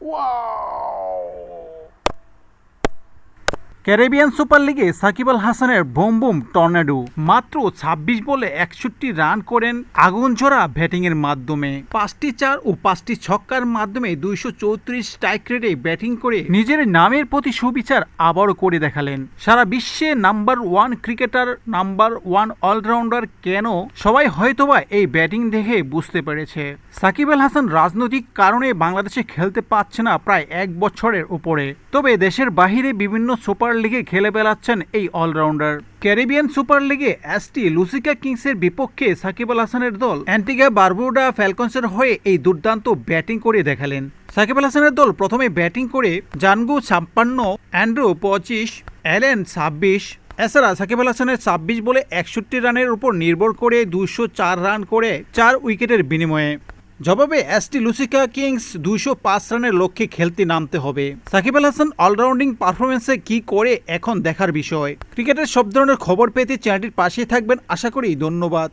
哇。ক্যারিবিয়ান super লিগে সাকিব আল হাসানের bomb broom tornado. মাত্র ২৬ বলে একষট্টি রান করেন আগুনঝরা ব্যাটিংয়ের মাধ্যমে। পাঁচটি চার ও পাঁচটি ছক্কার মাধ্যমে দুইশো চৌত্রিশ স্ট্রাইক রেটে ব্যাটিং করে নিজের নামের প্রতি সুবিচার আবারও করে দেখালেন। সারা বিশ্বে number one cricketer, number one allrounder কেন সবাই হয়তোবা এই ব্যাটিং দেখে বুঝতে পেরেছে। সাকিব আল হাসান রাজনৈতিক কারণে বাংলাদেশে খেলতে পারছে না প্রায় এক বছরের উপরে। তবে দেশের বাহিরে বিভিন্ন সুপার লিগে খেলে বেড়াচ্ছেন এই অলরাউন্ডার। ক্যারিবিয়ান সুপার লিগে এসটি লুসিকা কিংসের বিপক্ষে সাকিব আল হাসানের দল অ্যান্টিগা বারবুডা ফ্যালকনসের হয়ে এই দুর্দান্ত ব্যাটিং করে দেখালেন। সাকিব আল হাসানের দল প্রথমে ব্যাটিং করে জানগু ছাপ্পান্ন, অ্যান্ড্রু পঁচিশ, অ্যালেন ছাব্বিশ, এছাড়া সাকিব আল হাসানের ছাব্বিশ বলে একষট্টি রানের উপর নির্ভর করে চার রান করে চার উইকেটের বিনিময়ে। জবাবে এসটি লুসিকা কিংস দুইশো পাঁচ রানের লক্ষ্যে খেলতে নামতে হবে। সাকিব আল হাসান অলরাউন্ডিং পারফরমেন্সে কি করে এখন দেখার বিষয়। ক্রিকেটের সব ধরনের খবর পেতে চ্যানেলটির পাশেই থাকবেন। আশা করি ধন্যবাদ।